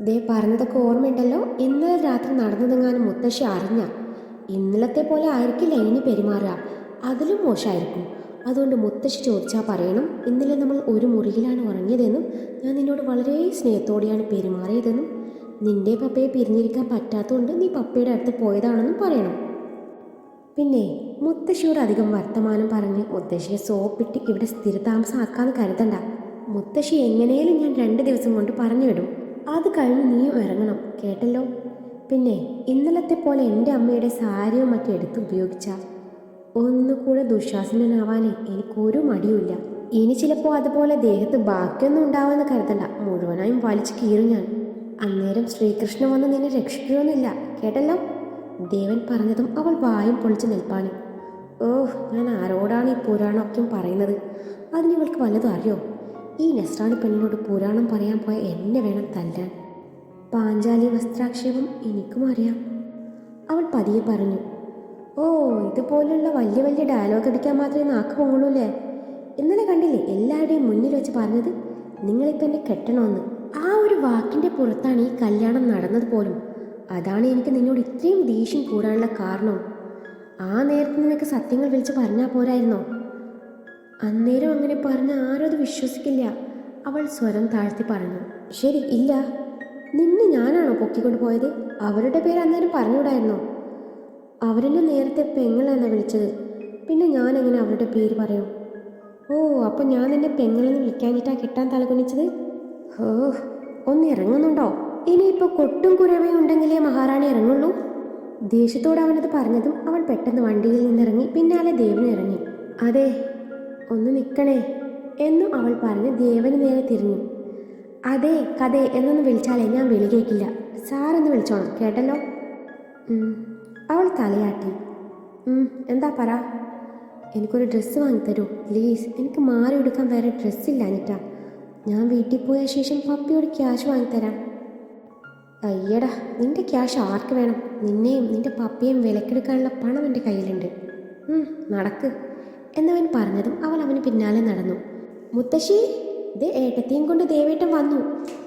ദേ പറഞ്ഞതൊക്കെ ഓർമ്മയുണ്ടല്ലോ. ഇന്നലെ രാത്രി നടന്നതെങ്ങാനും മുത്തശ്ശി അറിഞ്ഞ? ഇന്നലത്തെ പോലെ ആയിരിക്കില്ല ഇനി പെരുമാറുക. അതിലും മോശമായിരിക്കും. അതുകൊണ്ട് മുത്തശ്ശി ചോദിച്ചാൽ പറയണം ഇന്നലെ നമ്മൾ ഒരു മുറിയിലാണ് ഉറങ്ങിയതെന്നും ഞാൻ നിന്നോട് വളരെ സ്നേഹത്തോടെയാണ് പെരുമാറിയതെന്നും. നിന്റെ പപ്പയെ പിരിഞ്ഞിരിക്കാൻ പറ്റാത്തതുകൊണ്ട് നീ പപ്പയുടെ അടുത്ത് പോയതാണെന്നും പറയണം. പിന്നെ മുത്തശ്ശിയോട് അധികം വർത്തമാനം പറഞ്ഞ് മുത്തശ്ശിയെ സോപ്പിട്ട് ഇവിടെ സ്ഥിരതാമസമാക്കാമെന്ന് കരുതണ്ട. മുത്തശ്ശി എങ്ങനെയും ഞാൻ രണ്ട് ദിവസം കൊണ്ട് പറഞ്ഞു വിടും അത് കഴിഞ്ഞ് നീ ഇറങ്ങണം കേട്ടല്ലോ? പിന്നെ ഇന്നലത്തെ പോലെ എന്റെ അമ്മയുടെ സാരിയും മറ്റും എടുത്ത് ഉപയോഗിച്ച ഒന്നുകൂടെ ദുശാസനനാവാനേ എനിക്കൊരു മടിയുമില്ല. ഇനി ചിലപ്പോൾ അതുപോലെ ദേഹത്ത് ബാക്കിയൊന്നും ഉണ്ടാവുമെന്ന് കരുതണ്ട. മുഴുവനായും വലിച്ചു കീറും ഞാൻ. അന്നേരം ശ്രീകൃഷ്ണൻ വന്ന് നിന്നെ രക്ഷിക്കുകയൊന്നുമില്ല കേട്ടല്ലോ? ദേവൻ പറഞ്ഞതും അവൾ വായും പൊളിച്ച് നിൽപ്പാണ്. ഓഹ് ഞാൻ ആരോടാണ് ഈ പുരാണമൊക്കെയും പറയുന്നത്? അതിന് ഇവൾക്ക് വല്ലതും അറിയോ? ഈ നെസ്രാണി പെണ്ണിനോട് പുരാണം പറയാൻ പോയ എന്നെ വേണം തല്ലാൻ. പാഞ്ചാലി വസ്ത്രാക്ഷേപം എനിക്കും അറിയാം. അവൾ പതിയെ പറഞ്ഞു ഓ ഇതുപോലുള്ള വലിയ വലിയ ഡയലോഗ് അടിക്കാൻ മാത്രമേ നാക്ക് പൊങ്ങുള്ളൂല്ലേ? ഇന്നലെ കണ്ടില്ലേ എല്ലാവരുടെയും മുന്നിൽ വെച്ച് പറഞ്ഞത്? നിങ്ങളിപ്പോൾ എന്നെ കെട്ടണമെന്ന് ആ ഒരു വാക്കിന്റെ പുറത്താണ് ഈ കല്യാണം നടന്നത് പോലും. അതാണ് എനിക്ക് നിന്നോട് ഇത്രയും ദേഷ്യം കൂടാനുള്ള കാരണം. ആ നേരത്തെ നിനക്ക് സത്യങ്ങൾ വിളിച്ച് പറഞ്ഞാൽ പോരായിരുന്നോ? അന്നേരം അങ്ങനെ പറഞ്ഞ ആരും അത് വിശ്വസിക്കില്ല. അവൾ സ്വരം താഴ്ത്തി പറഞ്ഞു ശരി ഇല്ല. നിന്നെ ഞാനാണോ പൊക്കിക്കൊണ്ട് പോയത്? അവരുടെ പേര് അന്നേരം പറഞ്ഞുകൂടായിരുന്നോ? അവരെന്നെ നേരത്തെ പെങ്ങളെന്ന വിളിച്ചത്. പിന്നെ ഞാൻ എങ്ങനെ അവരുടെ പേര് പറയും? ഓ അപ്പം ഞാൻ നിന്നെ പെങ്ങളെന്ന് വിളിക്കാനിട്ടാണ് കിട്ടാൻ തലകുനിച്ചത്? ഹോ ഒന്ന് ഇറങ്ങുന്നുണ്ടോ? ഇനിയിപ്പോൾ കൊട്ടും കുരവയും ഉണ്ടെങ്കിലേ മഹാറാണി ഇറങ്ങുള്ളൂ. ദേഷ്യത്തോട് അവനത് പറഞ്ഞതും അവൾ പെട്ടെന്ന് വണ്ടിയിൽ നിന്നിറങ്ങി പിന്നാലെ ദേവനും ഇറങ്ങി. അതെ ഒന്ന് നിൽക്കണേ എന്നു അവൾ പറഞ്ഞ് ദേവന് നേരെ തിരിഞ്ഞു. അതെ കഥേ എന്നൊന്ന് വിളിച്ചാലേ ഞാൻ വിളി കേൾക്കില്ല സാറെന്ന് വിളിച്ചോണം കേട്ടല്ലോ? അവൾ തലയാട്ടി. എന്താ പറ? എനിക്കൊരു ഡ്രസ്സ് വാങ്ങിത്തരൂ പ്ലീസ് എനിക്ക് മാറി എടുക്കാൻ വേറെ ഡ്രസ്സില്ല അനിറ്റ ഞാൻ വീട്ടിൽ പോയ ശേഷം പപ്പിയോട് ക്യാഷ് വാങ്ങിത്തരാം. അയ്യടാ നിന്റെ ക്യാഷ് ആർക്ക് വേണം? നിന്നെയും നിന്റെ പപ്പയും വിലക്കെടുക്കാനുള്ള പണം എന്റെ കയ്യിലുണ്ട്. നടക്ക്. എന്നവൻ പറഞ്ഞതും അവൾ അവന് പിന്നാലെ നടന്നു. മുത്തശ്ശി ഇത് ഏട്ടത്തെയും കൊണ്ട് ദേവേട്ടം വന്നു.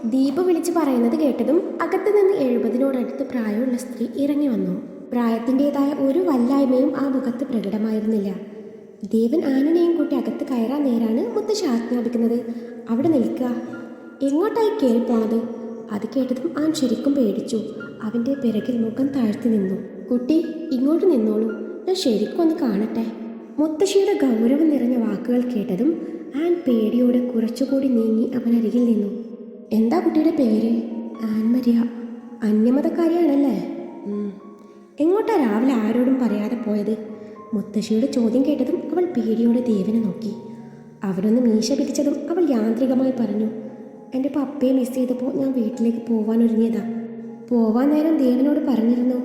ദീപ വിളിച്ച് പറയുന്നത് കേട്ടതും അകത്ത് നിന്ന് എഴുപതിനോടടുത്ത് പ്രായമുള്ള സ്ത്രീ ഇറങ്ങി വന്നു. പ്രായത്തിന്റെതായ ഒരു വല്ലായ്മയും ആ മുഖത്ത് പ്രകടമായിരുന്നില്ല. ദേവൻ ആനനെയും കൂട്ടി അകത്ത് കയറാൻ നേരാണ് മുത്തശ്ശി ആജ്ഞാപിക്കുന്നത്. അവിടെ നിൽക്കുക. എങ്ങോട്ടായി കയറി പോണത്? അത് കേട്ടതും ആൻ ശരിക്കും പേടിച്ചു. അവന്റെ പിറകിൽ മുഖം താഴ്ത്തി നിന്നു. കുട്ടി ഇങ്ങോട്ട് നിന്നോളൂ. ഞാൻ ശരിക്കും ഒന്ന് കാണട്ടെ. മുത്തശ്ശിയുടെ ഗൗരവം നിറഞ്ഞ വാക്കുകൾ കേട്ടതും ആൻ പേടിയോടെ കുറച്ചുകൂടി നീങ്ങി അവനരികിൽ നിന്നു. എന്താ കുട്ടിയുടെ പേര്? ആൻ മരിയ. അന്യമതക്കാരിയാണല്ലേ? എങ്ങോട്ടാ രാവിലെ ആരോടും പറയാതെ പോയത്? മുത്തശ്ശിയുടെ ചോദ്യം കേട്ടതും അവൾ പേടിയോടെ ദേവനെ നോക്കി. അവരൊന്ന് മീശ പിടിച്ചതും അവൾ യാന്ത്രികമായി പറഞ്ഞു എന്റെ പപ്പയെ മിസ് ചെയ്തപ്പോൾ ഞാൻ വീട്ടിലേക്ക് പോവാൻ ഒരുങ്ങിയതാ. പോവാൻ നേരം ദേവനോട് പറഞ്ഞിരുന്നു.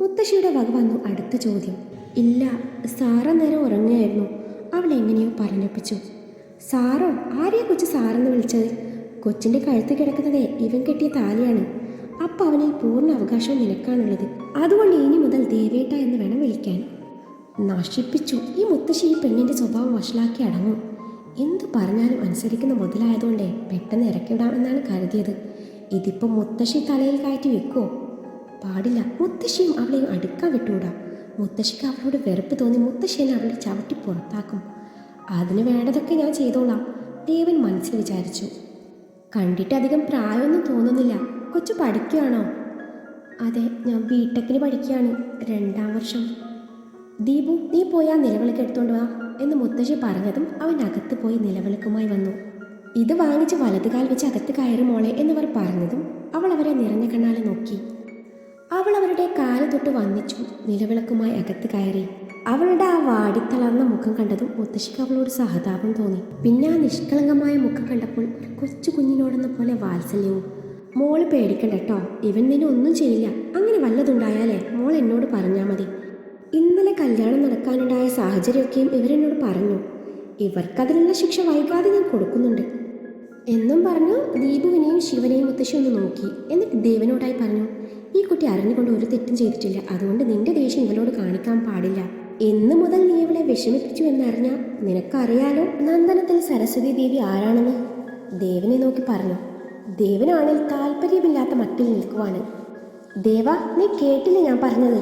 മുത്തശ്ശിയുടെ വക വന്നു അടുത്ത ചോദ്യം. ഇല്ല സാറ നേരം ഉറങ്ങുകയായിരുന്നു. അവൾ എങ്ങനെയോ പറഞ്ഞൊപ്പിച്ചു. സാറോ ആരെയാ കൊച്ചു സാറെന്ന് വിളിച്ചത്? കൊച്ചിന്റെ കഴുത്ത് കിടക്കുന്നതേ ഇവൻ കെട്ടിയ താലിയാണ്. അപ്പം അവനിൽ പൂർണ അവകാശവും നിനക്കാണുള്ളത്. അതുകൊണ്ട് ഇനി മുതൽ ദേവേട്ട എന്ന് വേണം വിളിക്കാൻ. നശിപ്പിച്ചു. ഈ മുത്തശ്ശി ഈ പെണ്ണിന്റെ സ്വഭാവം വഷളാക്കി അടങ്ങും. എന്തു പറഞ്ഞാലും അനുസരിക്കുന്ന മുതലായതുകൊണ്ടേ പെട്ടെന്ന് ഇറക്കിവിടാമെന്നാണ് കരുതിയത്. ഇതിപ്പോൾ മുത്തശ്ശി തലയിൽ കയറ്റി വെക്കുമോ പാടില്ല. മുത്തശ്ശിയും അവളെയും അടുക്കാൻ വിട്ടുകൂടാ മുത്തശ്ശിക്ക് അവളോട് വെറുപ്പ് തോന്നി മുത്തശ്ശിനെ അവളെ ചവിട്ടി പുറത്താക്കും. അതിന് വേണ്ടതൊക്കെ ഞാൻ ചെയ്തോളാം ദേവൻ മനസ്സിൽ വിചാരിച്ചു. കണ്ടിട്ട് അധികം പ്രായമൊന്നും തോന്നുന്നില്ല കൊച്ചു പഠിക്കുകയാണോ അതെ ഞാൻ ബിടെക്കിന് പഠിക്കുകയാണ് രണ്ടാം വർഷം. ദീപു നീ പോയി ആ നിലവിളക്ക് എടുത്തോണ്ട് വാ എന്ന് മുത്തശ്ശി പറഞ്ഞതും അവൻ അകത്ത് പോയി നിലവിളക്കുമായി വന്നു. ഇത് വാങ്ങിച്ച് വലതുകാൽ വെച്ച് അകത്ത് കയറി മോളെ എന്നിവർ പറഞ്ഞതും അവൾ അവരെ നിറഞ്ഞ കണ്ണാലെ നോക്കി. അവൾ അവരുടെ കാൽ തൊട്ട് വന്നിച്ചു നിലവിളക്കുമായി അകത്ത് കയറി. അവളുടെ ആ വാടിത്തളർന്ന മുഖം കണ്ടതും മുത്തശ്ശിക്ക് അവളോട് സഹതാപം തോന്നി. പിന്നെ ആ നിഷ്കളങ്കമായ മുഖം കണ്ടപ്പോൾ ഒരു കൊച്ചു കുഞ്ഞിനോടെന്ന പോലെ വാത്സല്യവും. മോൾ പേടിക്കണ്ട കേട്ടോ ഇവൻ നിന്നെ ഒന്നും ചെയ്യില്ല. അങ്ങനെ വല്ലതുണ്ടായാലേ മോൾ എന്നോട് പറഞ്ഞാൽ മതി. ഇന്നലെ കല്യാണം നടക്കാനുണ്ടായ സാഹചര്യമൊക്കെയും ഇവരെന്നോട് പറഞ്ഞു. ഇവർക്കതിനുള്ള ശിക്ഷ വൈകാതെ ഞാൻ കൊടുക്കുന്നുണ്ട്. എന്നും പറഞ്ഞു ദീപുവിനെയും ശിവനെയും മുത്തശ്ശി ഒന്ന് നോക്കി. എന്നിട്ട് ദേവനോടായി പറഞ്ഞു ഈ കുട്ടി അറിഞ്ഞുകൊണ്ട് ഒരു തെറ്റും ചെയ്തിട്ടില്ല. അതുകൊണ്ട് നിന്റെ ദേഷ്യം ഇവളോട് കാണിക്കാൻ പാടില്ല. എന്ന് മുതൽ നീ ഇവളെ വിഷമിപ്പിച്ചു എന്നറിഞ്ഞാൽ നിനക്കറിയാലോ നന്ദനത്തിൽ സരസ്വതി ദേവി ആരാണെന്ന്? ദേവനെ നോക്കി പറഞ്ഞു. ദേവനാണിൽ താല്പര്യമില്ലാത്ത മട്ടിൽ നിൽക്കുവാണ്. ദേവ നീ കേട്ടില്ല ഞാൻ പറഞ്ഞത്?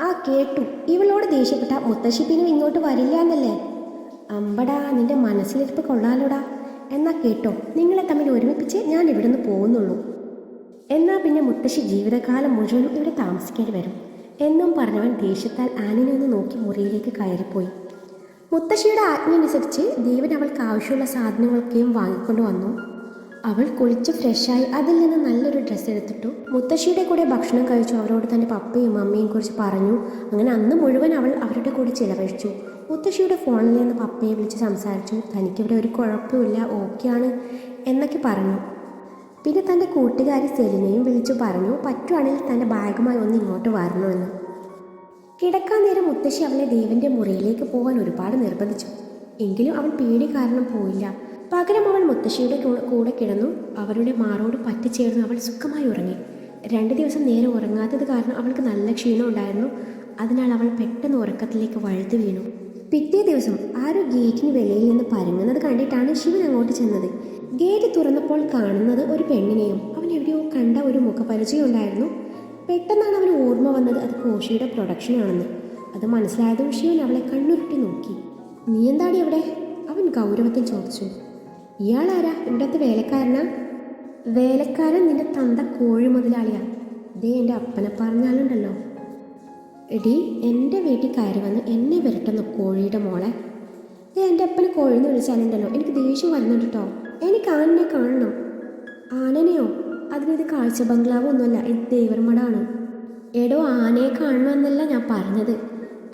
ആ കേട്ടു. ഇവളോട് ദേഷ്യപ്പെട്ട മുത്തശ്ശിപ്പിനും ഇങ്ങോട്ട് വരില്ല എന്നല്ലേ? അമ്പടാ നിന്റെ മനസ്സിലിരിപ്പ് കൊള്ളാലോടാ. എന്നാ കേട്ടോ. നിങ്ങളെ തമ്മിൽ ഒരുമിപ്പിച്ച് ഞാൻ ഇവിടുന്ന് പോകുന്നുള്ളൂ. എന്നാ പിന്നെ മുത്തശ്ശി ജീവിതകാലം മുഴുവൻ ഇവിടെ താമസിക്കേണ്ടി വരും? എന്നും പറഞ്ഞവൻ ദേഷ്യത്താൽ ആനിനെ ഒന്ന് നോക്കി മുറിയിലേക്ക് കയറിപ്പോയി. മുത്തശ്ശിയുടെ ആജ്ഞ അനുസരിച്ച് ദേവൻ അവൾക്ക് ആവശ്യമുള്ള സാധനങ്ങളൊക്കെയും വാങ്ങിക്കൊണ്ട് വന്നു. അവൾ കുളിച്ച് ഫ്രഷായി അതിൽ നിന്ന് നല്ലൊരു ഡ്രസ്സ് എടുത്തിട്ടു. മുത്തശ്ശിയുടെ കൂടെ ഭക്ഷണം കഴിച്ചു അവരോട് തന്റെ പപ്പയും അമ്മയും കുറിച്ച് പറഞ്ഞു. അങ്ങനെ അന്ന് മുഴുവൻ അവൾ അവരുടെ കൂടെ ചിലവഴിച്ചു. മുത്തശ്ശിയുടെ ഫോണിൽ നിന്ന് പപ്പയെ വിളിച്ച് സംസാരിച്ചു. തനിക്കിവിടെ ഒരു കുഴപ്പമില്ല ഓക്കെയാണ് എന്നൊക്കെ പറഞ്ഞു. പിന്നെ തന്റെ കൂട്ടുകാരി സെലിനെയും വിളിച്ചു പറഞ്ഞു പറ്റുവാണെങ്കിൽ തന്റെ ബാഗുമായി ഒന്ന് ഇങ്ങോട്ട് വരണമെന്ന് കിടക്കാൻ നേരം മുത്തശ്ശി അവനെ ദേവന്റെ മുറിയിലേക്ക് പോകാൻ ഒരുപാട് നിർബന്ധിച്ചു. എങ്കിലും അവൻ പേടി കാരണം പോയില്ല. പകരം അവൻ മുത്തശ്ശിയുടെ കൂടെ കിടന്നു. അവരുടെ മാറോട് പറ്റിച്ചേർന്ന് അവൾ സുഖമായി ഉറങ്ങി. രണ്ട് ദിവസം നേരെ ഉറങ്ങാത്തത് കാരണം അവൾക്ക് നല്ല ക്ഷീണം ഉണ്ടായിരുന്നു. അതിനാൽ അവൾ പെട്ടെന്ന് ഉറക്കത്തിലേക്ക് വഴുതി വീണു. പിറ്റേ ദിവസം ആരോ ഗേറ്റിന് വെളിയിൽ നിന്ന് പരങ്ങുന്നത് കണ്ടിട്ടാണ് ശിവൻ അങ്ങോട്ട് ചെന്നത്. ഗേറ്റ് തുറന്നപ്പോൾ കാണുന്നത് ഒരു പെണ്ണിനെയും അവൻ എവിടെയോ കണ്ട ഒരു മുഖപരിചയം ഉണ്ടായിരുന്നു. പെട്ടെന്നാണ് അവന് ഓർമ്മ വന്നത് അത് കോശിയുടെ പ്രൊഡക്ഷൻ ആണെന്ന്. അത് മനസ്സിലായതും ശിവൻ അവളെ കണ്ണുരുട്ടി നോക്കി. നീ എന്താടി അവിടെ? അവൻ ഗൗരവത്തിൽ ചോദിച്ചു. ഇയാളാരാ ഇവിടത്തെ വേലക്കാരനാ? വേലക്കാരൻ നിന്റെ തന്ത കോഴി മുതലാളിയാ. ദേ എന്റെ അപ്പനെ പറഞ്ഞാലുണ്ടല്ലോ. എടി എന്റെ വീട്ടിൽ കയറി വന്ന് എന്നെ വരട്ടുന്നു കോഴിയുടെ മോളെ. ദേ എന്റെ അപ്പനെ കോഴിന്ന് വിളിച്ചാലുണ്ടല്ലോ. എനിക്ക് ദേഷ്യം വരുന്നുണ്ട് കേട്ടോ എനിക്ക് ആനനെ കാണണം. ആനനെയോ? അതിനിത് കാഴ്ച ബംഗ്ലാവ് ഒന്നുമല്ല ഇത് ദൈവർമടാണ് എടോ ആനയെ കാണണമെന്നല്ല ഞാൻ പറഞ്ഞത്.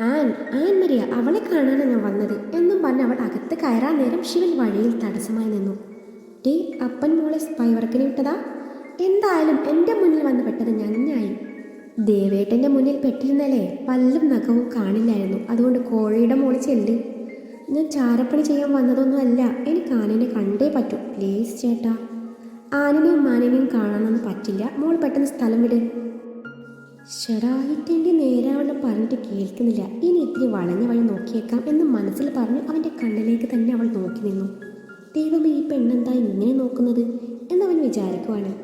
ആൻ ആൻ മരിയ അവളെ കാണാനാണ് ഞാൻ വന്നത് എന്നും പറഞ്ഞ് അവൾ അകത്ത് കയറാൻ നേരം ശിവൻ വഴിയിൽ തടസ്സമായി നിന്നു. ടീ അപ്പൻ മോളെ സ്പൈ വിട്ടതാ? എന്തായാലും എന്റെ മുന്നിൽ വന്ന് പെട്ടത് ഞഞ്ഞായി ദേവേട്ടന്റെ മുന്നിൽ പെട്ടിരുന്നാലേ പല്ലും നഖവും കാണില്ലായിരുന്നു. അതുകൊണ്ട് കോഴിയുടെ മോൾ ചെല്ല്. ഞാൻ ചാരപ്പണി ചെയ്യാൻ വന്നതൊന്നും അല്ല എനിക്ക് ആനനെ കണ്ടേ പറ്റൂ. പ്ലീസ് ചേട്ടാ. ആനനെയും മാനനെയും കാണാനൊന്നും പറ്റില്ല. മോൾ പെട്ടെന്ന് സ്ഥലം വിട്. ഷെടായിട്ടെന്റെ നേരാവണ്ണം പറഞ്ഞിട്ട് കേൾക്കുന്നില്ല. ഇനി ഇത്തിരി വളഞ്ഞ വഴി നോക്കിയേക്കാം എന്ന് മനസ്സിൽ പറഞ്ഞ് അവന്റെ കണ്ണിലേക്ക് തന്നെ അവൾ നോക്കി നിന്നു. ദൈവമേ ഈ പെണ്ണെന്താ ഇങ്ങനെ നോക്കുന്നത് എന്നവൻ വിചാരിക്കുവാണ്.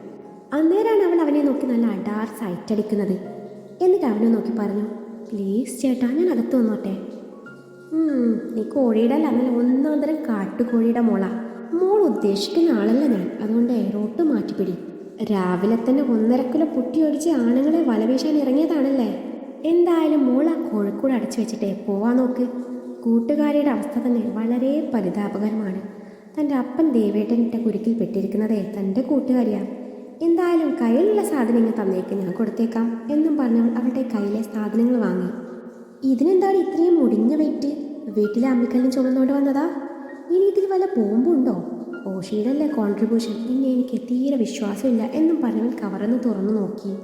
അന്നേരമാണ് അവൾ അവനെ നോക്കി നല്ല അടാർ സൈറ്റടിക്കുന്നത്. എന്നിട്ട് അവനെ നോക്കി പറഞ്ഞു പ്ലീസ് ചേട്ടാ ഞാൻ അകത്ത് വന്നോട്ടെ. നീ കോഴിയുടെ അല്ല നല്ല ഒന്നാം തരം കാട്ടുകോഴിയുടെ മോള. മോൾ ഉദ്ദേശിക്കുന്ന ആളല്ല ഞാൻ. അതുകൊണ്ട് എയറോട്ട് മാറ്റിപ്പിടി. രാവിലെ തന്നെ ഒന്നര കിലോ പുട്ടി ഒടിച്ച് ആണുങ്ങളെ വലവീശാൻ ഇറങ്ങിയതാണല്ലേ? എന്തായാലും മോൾ ആ കോഴിക്കൂട് അടച്ചു വെച്ചിട്ടേ പോവാൻ നോക്ക്. കൂട്ടുകാരിയുടെ അവസ്ഥ തന്നെ വളരെ പരിതാപകരമാണ്. തന്റെ അപ്പൻ ദേവേട്ടനിട്ട കുരുക്കിൽ പെട്ടിരിക്കുന്നതേ തന്റെ കൂട്ടുകാരിയാ. എന്തായാലും കയ്യിലുള്ള സാധനങ്ങൾ തന്നേക്ക് ഞാൻ കൊടുത്തേക്കാം എന്നും പറഞ്ഞവൾ അവളുടെ കയ്യിലെ സാധനങ്ങൾ വാങ്ങി. ഇതിനെന്താണ് ഇത്രയും മുടിഞ്ഞ വെയിറ്റ് വീട്ടിലെ അമ്മിക്കല്ലും ചുമന്നുകൊണ്ട് വന്നതാ? ഇനി ഇതിൽ വല്ല ബോംബുണ്ടോ? ഓഷിയുടെ അല്ലേ കോൺട്രിബ്യൂഷൻ ഇനി എനിക്ക് തീരെ വിശ്വാസമില്ല എന്നും പറഞ്ഞവൻ കവറന്ന് തുറന്നു നോക്കി.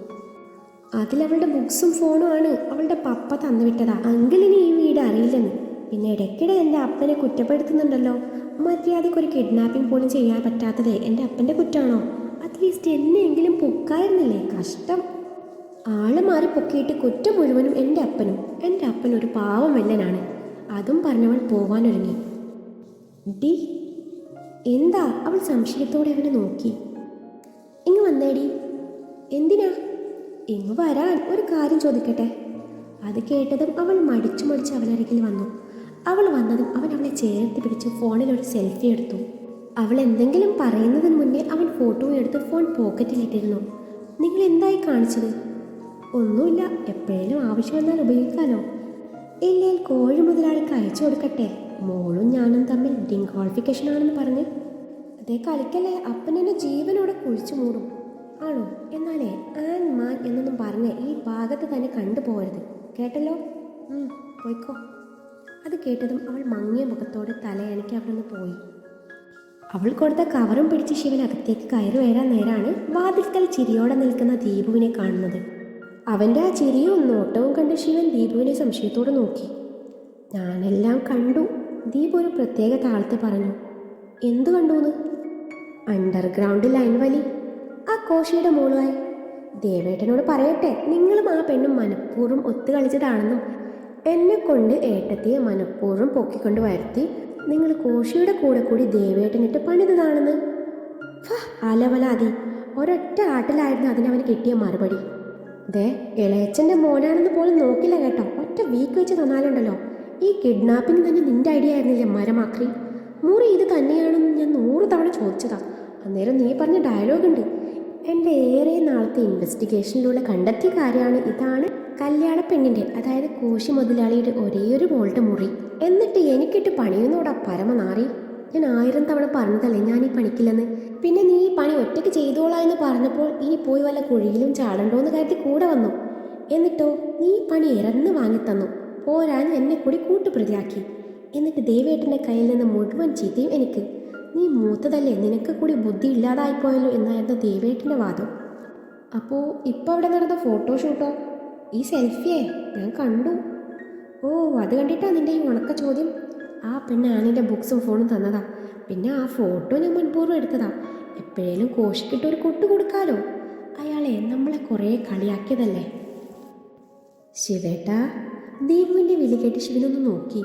അതിലവളുടെ ബുക്സും ഫോണും ആണ്. അവളുടെ പപ്പ തന്നു വിട്ടതാ. അങ്കിളിന് ഈ വീട് അറിയില്ലെന്ന്. പിന്നെ ഇടയ്ക്കിടെ എന്റെ അപ്പനെ കുറ്റപ്പെടുത്തുന്നുണ്ടല്ലോ. മര്യാദയ്ക്ക് ഒരു കിഡ്നാപ്പിംഗ് പോലും ചെയ്യാൻ പറ്റാത്തത് എന്റെ അപ്പന്റെ കുറ്റമാണോ അറ്റ്ലീസ്റ്റ് എന്നെയെങ്കിലും പൊക്കായിരുന്നില്ലേ? കഷ്ടം. ആൾ മാറി പൊക്കിയിട്ട് കുറ്റം മുഴുവനും എന്റെ അപ്പനും. എന്റെ അപ്പൻ ഒരു പാവം വെല്ലനാണ്. അതും പറഞ്ഞവൾ പോവാനൊരുങ്ങി. ഡി എന്താ അവൾ സംശയത്തോടെ അവനെ നോക്കി. ഇങ്ങ് വന്നേടി. എന്തിനാ? ഇങ്ങ് വരാൻ ഒരു കാര്യം ചോദിക്കട്ടെ. അത് കേട്ടതും അവൾ മടിച്ചു മടിച്ച് അവനരികിൽ വന്നു. അവൾ വന്നതും അവൻ അവളെ ചേർത്ത് പിടിച്ച് ഫോണിൽ ഒരു സെൽഫി എടുത്തു. അവൾ എന്തെങ്കിലും പറയുന്നതിന് മുന്നേ അവൻ ഫോട്ടോ എടുത്ത് ഫോൺ പോക്കറ്റിലിട്ടിരുന്നു. നിങ്ങൾ എന്തായി കാണിച്ചത്? ഒന്നുമില്ല എപ്പോഴേലും ആവശ്യം വന്നാൽ ഉപയോഗിക്കാനോ ഇല്ലേൽ കോഴി മുതലാളിക്ക് അയച്ചു കൊടുക്കട്ടെ. മോളും ഞാനും തമ്മിൽ ഡിങ്കോളിഫിക്കേഷൻ ആണെന്ന് പറഞ്ഞ്. അതേ കളിക്കല്ലേ അപ്പനെന്നെ ജീവനോടെ കുഴിച്ചു മൂടും. ആണോ? എന്നാലേ ആൻ മാൻ എന്നൊന്നും പറഞ്ഞ് ഈ ഭാഗത്ത് തന്നെ കണ്ടുപോകരുത് കേട്ടല്ലോ? പോയിക്കോ. അത് കേട്ടതും അവൾ മങ്ങിയ മുഖത്തോടെ തലയണക്കി അവിടെ നിന്ന് പോയി. അവൾ കൊടുത്ത കവറും പിടിച്ച് ശിവൻ അകത്തേക്ക് കയറി വരാൻ നേരാണ് വാതിൽക്കൽ ചിരിയോടെ നിൽക്കുന്ന ദീപുവിനെ കാണുന്നത്. അവന്റെ ആ ചിരിയും നോട്ടവും കണ്ട് ശിവൻ ദീപുവിനെ സംശയത്തോടെ നോക്കി. ഞാനെല്ലാം കണ്ടു ദീപ് ഒരു പ്രത്യേക താളത്ത് പറഞ്ഞു. എന്തു കണ്ടുവെന്ന് അണ്ടർഗ്രൗണ്ട് ലൈൻ വലി. ആ കോശിയുടെ മോളുമായി. ദേവേട്ടനോട് പറയട്ടെ നിങ്ങളും ആ പെണ്ണും മനഃപൂർവം ഒത്തു കളിച്ചതാണെന്നും എന്നെ കൊണ്ട് ഏട്ടത്തിയെ മനഃപൂർവം പൊക്കിക്കൊണ്ട് വരുത്തി നിങ്ങൾ കോശിയുടെ കൂടെ കൂടി ദേവേട്ടനിട്ട് പണിതതാണെന്ന്. അലവലാതി. ഒരൊറ്റ ആട്ടിലായിരുന്നു അതിനവന് കിട്ടിയ മറുപടി. ദേ ഇളയച്ചന്റെ മോനാണെന്ന് പോലും നോക്കില്ല കേട്ടോ. ഒറ്റ വീക്ക് വെച്ച് തന്നാലുണ്ടല്ലോ. ഈ കിഡ്നാപ്പിംഗ് തന്നെ നിന്റെ ഐഡിയ ആയിരുന്നില്ലേ മരമാക്രി? മുറി ഇത് തന്നെയാണെന്ന് ഞാൻ നൂറ് തവണ ചോദിച്ചതാ. അന്നേരം നീ പറഞ്ഞ ഡയലോഗ് ഉണ്ട്. എന്റെ ഏറെ നാളത്തെ ഇൻവെസ്റ്റിഗേഷനിലൂടെ കണ്ടെത്തിയ കാര്യമാണ് ഇതാണ് കല്യാണ പെണ്ണിന്റെ അതായത് കോശി മുതലാളിയുടെ ഒരേയൊരു മോളുടെ മുറി. എന്നിട്ട് എനിക്കിട്ട് പണിയുന്നോടാ പരമനാറി. ഞാൻ ആയിരം തവണ പറഞ്ഞതല്ലേ ഞാൻ ഈ പണിക്കില്ലെന്ന്? പിന്നെ നീ ഈ പണി ഒറ്റയ്ക്ക് ചെയ്തോളാം എന്ന് പറഞ്ഞപ്പോൾ ഇനി പോയി വല്ല കുഴിയിലും ചാടണ്ടോ എന്ന് കരുതി കൂടെ വന്നു. എന്നിട്ടോ നീ ഈ പണി ഇറന്ന് വാങ്ങിത്തന്നു പോരാഞ്ഞ് എന്നെ കൂടി കൂട്ടുപ്രതിയാക്കി. എന്നിട്ട് ദേവേട്ടന്റെ കയ്യിൽ നിന്ന് മുഴുവൻ ചീത്തയും എനിക്ക്. നീ മൂത്തതല്ലേ നിനക്ക് കൂടി ബുദ്ധി ഇല്ലാതായിപ്പോയല്ലോ എന്നായിരുന്നു ദേവേട്ടന്റെ വാദം. അപ്പോൾ ഇപ്പോൾ അവിടെ നടന്ന ഫോട്ടോഷൂട്ടോ ഈ സെൽഫിയേ ഞാൻ കണ്ടു. ഓ അത് കണ്ടിട്ടാ നിന്റെ ഈ ഉണക്ക ചോദ്യം? ആ പെണ്ണാണ് എന്റെ ബുക്സും ഫോണും തന്നതാ. പിന്നെ ആ ഫോട്ടോ ഞാൻ മുൻപൂർവം എടുത്തതാ. എപ്പോഴേലും കോഷിക്കിട്ട് ഒരു കൊട്ടു കൊടുക്കാലോ? അയാളെ നമ്മളെ കുറേ കളിയാക്കിയതല്ലേ? ശിവേട്ട ദീപുവിന്റെ വിളി കേട്ട് ശിവനൊന്ന് നോക്കി.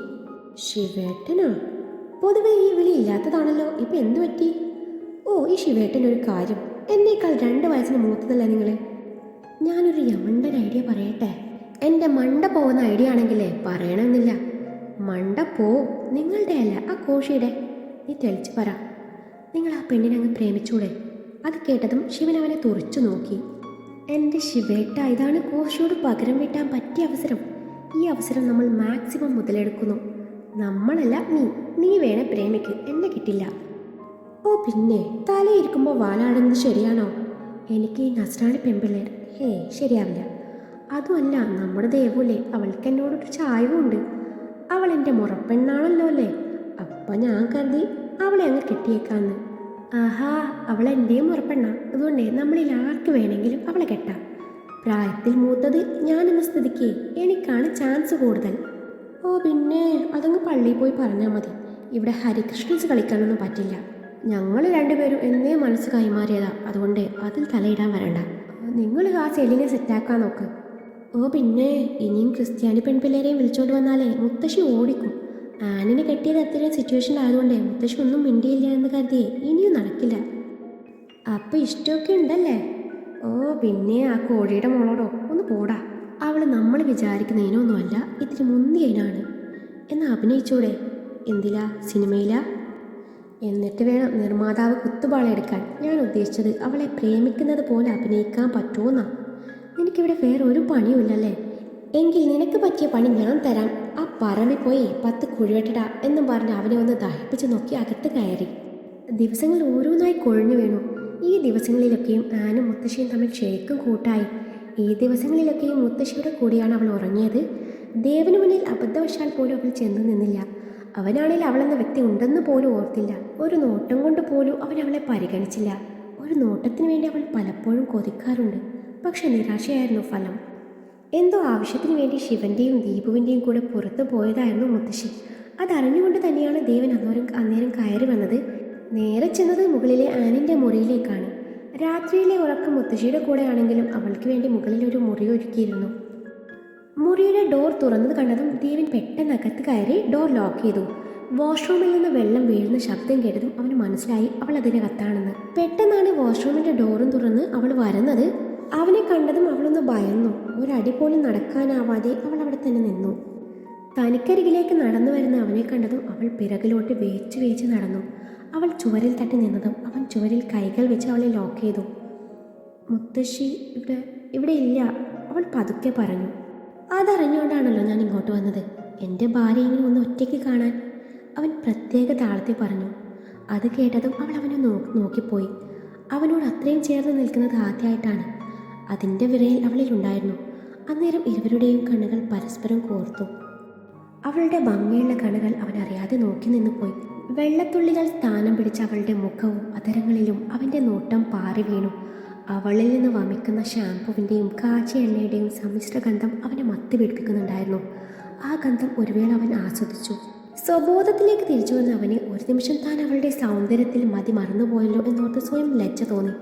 ശിവേട്ടനാ? പൊതുവെ ഈ വിളി ഇല്ലാത്തതാണല്ലോ. ഇപ്പൊ എന്തു പറ്റി? ഓ ഈ ശിവേട്ടന്റെ ഒരു കാര്യം. എന്നേക്കാൾ രണ്ട് വയസ്സിന് മൂത്തതല്ലേ നിങ്ങളെ? ഞാനൊരു യമണ്ടൻ ഐഡിയ പറയട്ടെ? എന്റെ മണ്ട പോകുന്ന ഐഡിയ ആണെങ്കിലേ പറയണമെന്നില്ല. മണ്ട പോ നിങ്ങളുടെ അല്ല ആ കോഷിയുടെ നീ തെളിച്ച് പറ. നിങ്ങൾ ആ പെണ്ണിനെ അങ്ങ് പ്രേമിച്ചൂടെ? അത് കേട്ടതും ശിവൻ അവനെ തുറച്ചു നോക്കി. എന്റെ ശിവേട്ട ഇതാണ് കോഷിയോട് പകരം വീട്ടാൻ പറ്റിയ അവസരം. ഈ അവസരം നമ്മൾ മാക്സിമം മുതലെടുക്കുന്നു. നമ്മളല്ല നീ. നീ വേണേ പ്രേമിക്ക്. എന്നെ കിട്ടില്ല. ഓ പിന്നെ. തലയിരിക്കുമ്പോൾ വാലാടുന്നത് ശരിയാണോ? എനിക്ക് ഈ നസ്രാണി പെമ്പിള്ളേർ ഹേ ശരിയാവില്ല. അതുമല്ല നമ്മുടെ ദേവുല്ലേ അവൾക്ക് എന്നോടൊരു ചായവുമുണ്ട്. അവൾ എന്റെ മുറപ്പെണ്ണാണല്ലോ അല്ലേ? അപ്പം ഞാൻ കരുതി അവളെ അങ്ങ് കെട്ടിയേക്കാന്ന്. ആഹാ അവൾ എന്റെയും ഉറപ്പെണ്ണ. അതുകൊണ്ടേ നമ്മളിൽ ആർക്ക് വേണമെങ്കിലും അവളെ കെട്ടാം. പ്രായത്തിൽ മൂത്തത് ഞാൻ എന്ന സ്ഥിതിക്ക് എനിക്കാണ് ചാൻസ് കൂടുതൽ. ഓ പിന്നെ അതങ്ങ് പള്ളിയിൽ പോയി പറഞ്ഞാൽ മതി. ഇവിടെ ഹരികൃഷ്ണൻസ് കളിക്കാനൊന്നും പറ്റില്ല. ഞങ്ങൾ രണ്ടുപേരും എന്നേ മനസ്സ് കൈമാറിയതാ. അതുകൊണ്ട് അതിൽ തലയിടാൻ വരണ്ട. നിങ്ങൾ ആ ചെല്ലിനെ സെറ്റാക്കാൻ നോക്ക്. ഓ പിന്നെ ഇനിയും ക്രിസ്ത്യാനി പെൺപിള്ളേരെയും വിളിച്ചോണ്ട് വന്നാലേ മുത്തശ്ശി ഓടിക്കും. ആനിനെ കെട്ടിയത് അത്തരം സിറ്റുവേഷൻ ആയതുകൊണ്ട് മുത്തശ്ശി ഒന്നും മിണ്ടിയില്ല എന്ന് കരുതിയേ ഇനിയും നടക്കില്ല. അപ്പൊ ഇഷ്ടമൊക്കെ ഉണ്ടല്ലേ? ഓ പിന്നെ ആ കോഴിയുടെ മോളോടോ ഒന്ന് പോടാ. അവൾ നമ്മൾ വിചാരിക്കുന്നതിനൊന്നുമല്ല ഇത്തിരി മുന്തിയതിനാണ് എന്ന് അഭിനയിച്ചൂടെ? എന്തിലാ? സിനിമയിലാ? എന്നിട്ട് വേണം നിർമ്മാതാവ് കുത്തുപാളയെടുക്കാൻ ഞാൻ ഉദ്ദേശിച്ചത് അവളെ പ്രേമിക്കുന്നത് പോലെ അഭിനയിക്കാൻ പറ്റുമെന്നാ നിനക്കിവിടെ വേറെ ഒരു പണിയുമില്ലല്ലേ? എങ്കിൽ നിനക്ക് പറ്റിയ പണി ഞാൻ തരാം. ആ പറമ്പിൽ പോയി പത്ത് കുഴിവെട്ടടാ എന്നും പറഞ്ഞ് അവനെ ഒന്ന് ദഹിപ്പിച്ച് നോക്കി അകത്ത് കയറി. ദിവസങ്ങൾ ഓരോന്നായി കൊഴിഞ്ഞു വീണു. ഈ ദിവസങ്ങളിലൊക്കെയും ആനും മുത്തശ്ശിയും തമ്മിൽ ക്ഷേക്കും കൂട്ടായി. ഈ ദിവസങ്ങളിലൊക്കെയും മുത്തശ്ശിയുടെ കൂടിയാണ് അവൾ ഉറങ്ങിയത്. ദേവന് മുന്നിൽ അബദ്ധവശാൽ പോലും അവൾ ചെന്നു നിന്നില്ല. അവനാണെങ്കിൽ അവളെന്ന വ്യക്തി ഉണ്ടെന്ന് പോലും ഓർത്തില്ല. ഒരു നോട്ടം കൊണ്ട് പോലും അവൻ അവളെ പരിഗണിച്ചില്ല. ഒരു നോട്ടത്തിന് വേണ്ടി അവൾ പലപ്പോഴും കൊതിക്കാറുണ്ട്. പക്ഷെ നിരാശയായിരുന്നു ഫലം. എന്തോ ആവശ്യത്തിന് വേണ്ടി ശിവന്റെയും ദീപുവിന്റെയും കൂടെ പുറത്തു പോയതായിരുന്നു മുത്തശ്ശി. അതറിഞ്ഞുകൊണ്ട് തന്നെയാണ് ദേവൻ അന്നേരം അന്നേരം കയറി വന്നത്. നേരെ ചെന്നത് മുകളിലെ ആനിന്റെ മുറിയിലേക്കാണ്. രാത്രിയിലെ ഉറക്കം മുത്തശ്ശിയുടെ കൂടെ ആണെങ്കിലും അവൾക്ക് വേണ്ടി മുകളിൽ ഒരു മുറി ഒരുക്കിയിരുന്നു. മുറിയുടെ ഡോർ തുറന്നത് കണ്ടതും ദേവൻ പെട്ടെന്ന് അകത്ത് കയറി ഡോർ ലോക്ക് ചെയ്തു. വാഷ്റൂമിൽ നിന്ന് വെള്ളം വീഴുന്ന ശബ്ദം കേട്ടതും അവന് മനസ്സിലായി അവൾ അതിനകത്താണെന്ന്. പെട്ടെന്നാണ് വാഷ്റൂമിന്റെ ഡോറും തുറന്ന് അവൾ വരുന്നത്. അവനെ കണ്ടതും അവളൊന്ന് ഭയന്നു. ഒരടി പോലും നടക്കാനാവാതെ അവൾ അവിടെ തന്നെ നിന്നു. തനിക്കരികിലേക്ക് നടന്നു വരുന്ന അവനെ കണ്ടതും അവൾ പിറകിലോട്ട് വേച്ച് വേച്ച് നടന്നു. അവൾ ചുവരിൽ തട്ടി നിന്നതും അവൻ ചുവരിൽ കൈകൾ വെച്ച് അവളെ ലോക്ക് ചെയ്തു. മുത്തശ്ശി ഇവിടെ ഇവിടെ ഇല്ല അവൾ പതുക്കെ പറഞ്ഞു. അതറിഞ്ഞുകൊണ്ടാണല്ലോ ഞാൻ ഇങ്ങോട്ട് വന്നത്. എന്റെ ഭാര്യ ഇങ്ങനെ ഒന്ന് ഒറ്റയ്ക്ക് കാണാൻ അവൻ പ്രത്യേക താളത്തിൽ പറഞ്ഞു. അത് കേട്ടതും അവൾ അവനെ നോക്കിപ്പോയി. അവനോട് അത്രയും ചേർന്ന് നിൽക്കുന്നത് ആദ്യമായിട്ടാണ് അതിന്റെ വിരയിൽ അവളിൽ ഉണ്ടായിരുന്നു. അന്നേരം ഇരുവരുടെയും കണ്ണുകൾ പരസ്പരം കോർത്തു. അവളുടെ ഭംഗിയുള്ള കണ്ണുകൾ അവൻ അറിയാതെ നോക്കി നിന്ന് പോയി. വെള്ളത്തുള്ളികൾ സ്ഥാനം പിടിച്ച അവളുടെ മുഖവും അതരങ്ങളിലും അവന്റെ നോട്ടം പാറി വീണു. അവളിൽ നിന്ന് വമിക്കുന്ന ഷാംപുവിന്റെയും കാച്ചി എണ്ണയുടെയും സമ്മിശ്ര ഗന്ധം അവനെ മത്തി പിടിപ്പിക്കുന്നുണ്ടായിരുന്നു. ആ ഗന്ധം ഒരുവേള അവൻ ആസ്വദിച്ചു. സ്വബോധത്തിലേക്ക് തിരിച്ചു വന്ന അവന് ഒരു നിമിഷം താൻ അവളുടെ സൗന്ദര്യത്തിൽ മതി മറന്നുപോയല്ലോ എന്നോർത്ത് സ്വയം ലജ്ജ തോന്നി.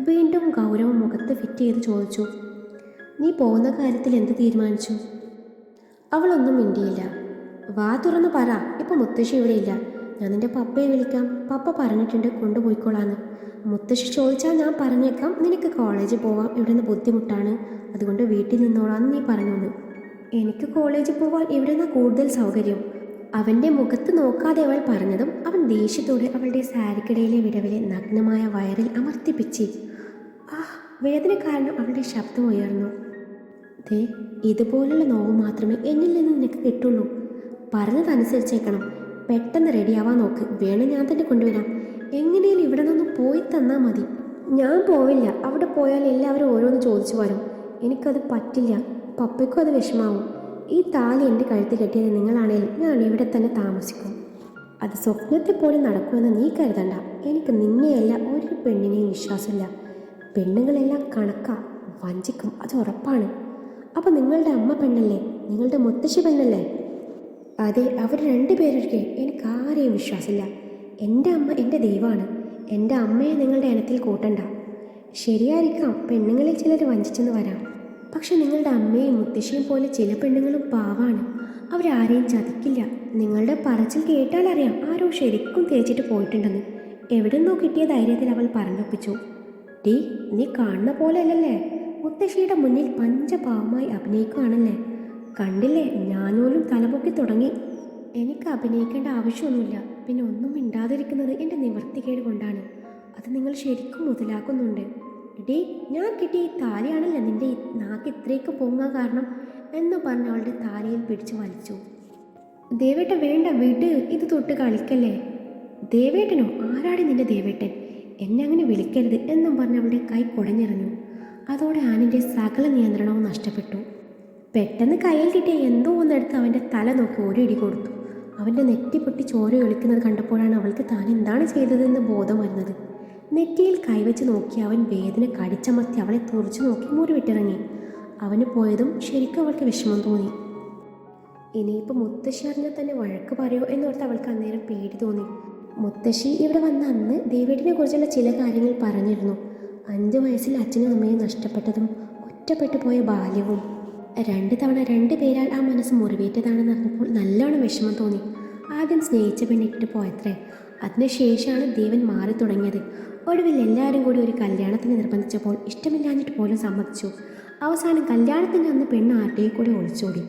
വീണ്ടും ഗൗരവം മുഖത്ത് ഫിറ്റ് ചെയ്ത് ചോദിച്ചു നീ പോകുന്ന കാര്യത്തിൽ എന്ത് തീരുമാനിച്ചു? അവളൊന്നും മിണ്ടിയില്ല. വാ തുറന്ന് പറ ഇപ്പം മുത്തശ്ശി ഇവിടെ ഇല്ല. ഞാൻ നിന്റെ പപ്പയെ വിളിക്കാം. പപ്പ പറഞ്ഞിട്ടുണ്ട് കൊണ്ടുപോയിക്കോളാന്ന്. മുത്തശ്ശി ചോദിച്ചാൽ ഞാൻ പറഞ്ഞേക്കാം. നിനക്ക് കോളേജിൽ പോവാം. ഇവിടെ നിന്ന് ബുദ്ധിമുട്ടാണ്. അതുകൊണ്ട് വീട്ടിൽ നിന്നോളാന്ന് നീ പറഞ്ഞു എന്ന് എനിക്ക് കോളേജിൽ പോവാൻ ഇവിടെ നിന്ന് കൂടുതൽ സൗകര്യം. അവന്റെ മുഖത്ത് നോക്കാതെ അവൾ പറഞ്ഞതും അവൻ ദേഷ്യത്തോടെ അവളുടെ സാരിക്കിടയിലെ വിടവിലെ നഗ്നമായ വയറിൽ അമർത്തിപ്പിച്ച് ആ വേദന കാരണം അവളുടെ ശബ്ദം ഉയർന്നു. ദേ ഇതുപോലുള്ള നോവ് മാത്രമേ എന്നിൽ നിന്ന് നിനക്ക് കിട്ടുള്ളൂ. പറഞ്ഞതനുസരിച്ചേക്കണം. പെട്ടെന്ന് റെഡിയാവാൻ നോക്ക്. വേണം ഞാൻ തന്നെ കൊണ്ടുവരാം. എങ്ങനെയും ഇവിടെ നിന്ന് പോയി തന്നാൽ മതി. ഞാൻ പോവില്ല. അവിടെ പോയാൽ എല്ലാവരും ഓരോന്ന് ചോദിച്ചു വരും. എനിക്കത് പറ്റില്ല. പപ്പയ്ക്കും അത് വിഷമാവും. ഈ താലി എന്റെ കഴുത്ത് കെട്ടിയത് നിങ്ങളാണേലും ഞാൻ ഇവിടെ തന്നെ താമസിക്കും. അത് സ്വപ്നത്തെ പോലെ നടക്കുമെന്ന് നീ കരുതണ്ട. എനിക്ക് നിന്നെയല്ല ഒരു പെണ്ണിനെയും വിശ്വാസമില്ല. പെണ്ണുങ്ങളെല്ലാം കണക്കാ വഞ്ചിക്കും അത് ഉറപ്പാണ്. അപ്പോൾ നിങ്ങളുടെ അമ്മ പെണ്ണല്ലേ? നിങ്ങളുടെ മുത്തശ്ശി പെണ്ണല്ലേ? അതെ അവർ രണ്ടുപേരൊക്കെ എനിക്ക് ആരെയും വിശ്വാസമില്ല. എന്റെ അമ്മ എന്റെ ദൈവമാണ്. എന്റെ അമ്മയെ നിങ്ങളുടെ ഇനത്തിൽ കൂട്ടണ്ട. ശരിയായിരിക്കാം പെണ്ണുങ്ങളിൽ ചിലർ വഞ്ചിച്ചെന്ന് വരാം. പക്ഷെ നിങ്ങളുടെ അമ്മയും മുത്തശ്ശിയും പോലെ ചില പെണ്ണുങ്ങളും പാവാണ്. അവരാരെയും ചതിക്കില്ല. നിങ്ങളുടെ പറച്ചിൽ കേട്ടാൽ അറിയാം ആരോ ശരിക്കും തേച്ചിട്ട് പോയിട്ടുണ്ടെന്ന്. എവിടെ നിന്നോ കിട്ടിയ ധൈര്യത്തിൽ അവൾ പറഞ്ഞൊപ്പിച്ചു. ടീ നീ കാണുന്ന പോലെ അല്ലല്ലേ മുത്തശ്ശിയുടെ മുന്നിൽ പഞ്ചപാവമായി അഭിനയിക്കുകയാണല്ലേ കണ്ടില്ലേ ഞാനോലും തലപൊക്കി തുടങ്ങി. എനിക്ക് അഭിനയിക്കേണ്ട ആവശ്യമൊന്നുമില്ല. പിന്നെ ഒന്നും മിണ്ടാതിരിക്കുന്നത് എന്റെ നിവർത്തികേട് കൊണ്ടാണ്. അത് നിങ്ങൾ ശരിക്കും മുതലാക്കുന്നുണ്ട്. എടീ ഞാൻ കിട്ടിയ താലിയാണല്ലോ നിന്റെ നാക്ക് ഇത്രയൊക്കെ പൊങ്ങാൻ കാരണം എന്ന് പറഞ്ഞ് അവളുടെ താലിയിൽ പിടിച്ചു വലിച്ചു. ദേവേട്ടൻ വേണ്ട വിട് ഇത് തൊട്ട് കളിക്കല്ലേ? ദേവേട്ടനോ? ആരാടി നിന്റെ ദേവേട്ടൻ? എന്നെ അങ്ങനെ വിളിക്കരുത് എന്നും പറഞ്ഞ് അവളുടെ കൈ കുടഞ്ഞെറിഞ്ഞു. അതോടെ ആനിന്റെ സകല നിയന്ത്രണവും നഷ്ടപ്പെട്ടു. പെട്ടെന്ന് കയ്യിൽ കിട്ടിയ എന്തോ ഒന്നെടുത്ത് അവന്റെ തല നോക്കി ഒരു കൊടുത്തു. അവന്റെ നെറ്റി പൊട്ടി ചോര ഒളിക്കുന്നത് കണ്ടപ്പോഴാണ് അവൾക്ക് താൻ എന്താണ് ചെയ്തതെന്ന് ബോധം വരുന്നത്. നെറ്റിയിൽ കൈവച്ച് നോക്കി അവൻ വേദന കടിച്ചമർത്തി അവളെ തുറച്ചു നോക്കി മുറിവിട്ടിറങ്ങി. അവന് പോയതും ശരിക്കും അവൾക്ക് വിഷമം തോന്നി. ഇനിയിപ്പോൾ മുത്തശ്ശി അറിഞ്ഞാൽ തന്നെ വഴക്ക് പറയോ എന്നോർത്ത് അവൾക്ക് അന്നേരം പേടി തോന്നി. മുത്തശ്ശി ഇവിടെ വന്ന അന്ന് ദേവീടിനെ കുറിച്ചുള്ള ചില കാര്യങ്ങൾ പറഞ്ഞിരുന്നു. അഞ്ച് വയസ്സിൽ അച്ഛനും അമ്മയും നഷ്ടപ്പെട്ടതും ഒറ്റപ്പെട്ടു പോയ ബാല്യവും. രണ്ട് തവണ രണ്ട് പേരാൽ ആ മനസ്സ് മുറിവേറ്റതാണെന്ന് അറിഞ്ഞപ്പോൾ നല്ലോണം വിഷമം തോന്നി. ആദ്യം സ്നേഹിച്ച പെണ്ണിട്ട് പോയത്രേ. അതിനുശേഷമാണ് ദേവൻ മാറി തുടങ്ങിയത്. ഒടുവിൽ എല്ലാവരും കൂടി ഒരു കല്യാണത്തിന് നിർബന്ധിച്ചപ്പോൾ ഇഷ്ടമില്ലാഞ്ഞിട്ട് പോലും സമ്മതിച്ചു. അവസാനം കല്യാണത്തിന്റെ അന്ന് പെണ്ണ് ആരുടെയും കൂടി ഒളിച്ചോടി.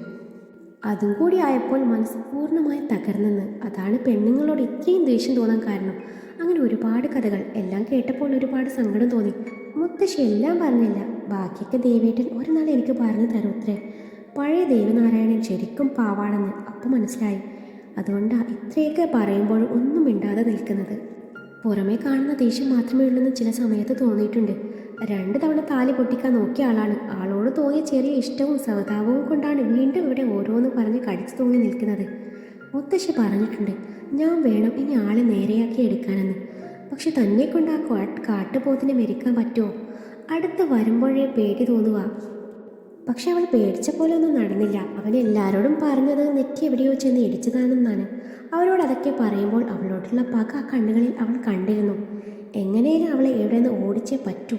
അതും കൂടി ആയപ്പോൾ മനസ്സ് പൂർണമായി തകർന്നെന്ന്. അതാണ് പെണ്ണുങ്ങളോട് ഇത്രയും ദേഷ്യം തോന്നാൻ കാരണം. അങ്ങനെ ഒരുപാട് കഥകൾ. എല്ലാം കേട്ടപ്പോൾ ഒരുപാട് സങ്കടം തോന്നി. മുത്തശ്ശി എല്ലാം പറഞ്ഞില്ല. ബാക്കിയൊക്കെ ദേവേട്ടൻ ഒരു നാൾ എനിക്ക് പറഞ്ഞു തരൂത്രേ പഴയ ദേവനാരായണൻ ശരിക്കും പാവാണെന്ന്. അപ്പം മനസ്സിലായി. അതുകൊണ്ടാണ് ഇത്രയൊക്കെ പറയുമ്പോൾ ഒന്നും മിണ്ടാതെ നിൽക്കുന്നത്. പുറമേ കാണുന്ന ദേഷ്യം മാത്രമേ ഉള്ളെന്ന് ചില സമയത്ത് തോന്നിയിട്ടുണ്ട്. രണ്ട് തവണ താലി പൊട്ടിക്കാൻ നോക്കിയ ആളാണ്. ആളോട് തോന്നിയ ചെറിയ ഇഷ്ടവും സഹതാപവും കൊണ്ടാണ് വീണ്ടും ഇവിടെ ഓരോന്ന് പറഞ്ഞ് കടിച്ചു തൂങ്ങി നിൽക്കുന്നത്. മുത്തശ്ശി പറഞ്ഞിട്ടുണ്ട് ഞാൻ വേണം ഇനി ആളെ നേരെയാക്കി എടുക്കാനെന്ന്. പക്ഷെ തന്നെ കൊണ്ട് ആ കാട്ട് കാട്ടുപോത്തിനെ മെരിക്കാൻ പറ്റുമോ? അടുത്ത് വരുമ്പോഴേ പേടി തോന്നുക പക്ഷെ അവൾ പേടിച്ച പോലെ ഒന്നും നടന്നില്ല. അവൻ എല്ലാവരോടും പറഞ്ഞത് നെറ്റി എവിടെയോ ചെന്ന് ഇടിച്ചതാണെന്നാണ്. അവരോട് അതൊക്കെ പറയുമ്പോൾ അവളോടുള്ള പക ആ കണ്ണുകളിൽ അവൾ കണ്ടിരുന്നു. എങ്ങനെയും അവളെ എവിടെ നിന്ന് ഓടിച്ചേ പറ്റൂ.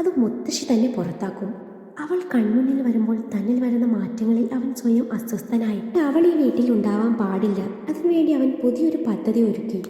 അത് മുത്തശ്ശി തന്നെ പുറത്താക്കും. അവൾ കൺമുന്നിൽ വരുമ്പോൾ തന്നിൽ വരുന്ന മാറ്റങ്ങളിൽ അവൻ സ്വയം അസ്വസ്ഥനായി. അവൾ ഈ വീട്ടിൽ ഉണ്ടാവാൻ പാടില്ല. അതിനുവേണ്ടി അവൻ പുതിയൊരു പദ്ധതി ഒരുക്കി.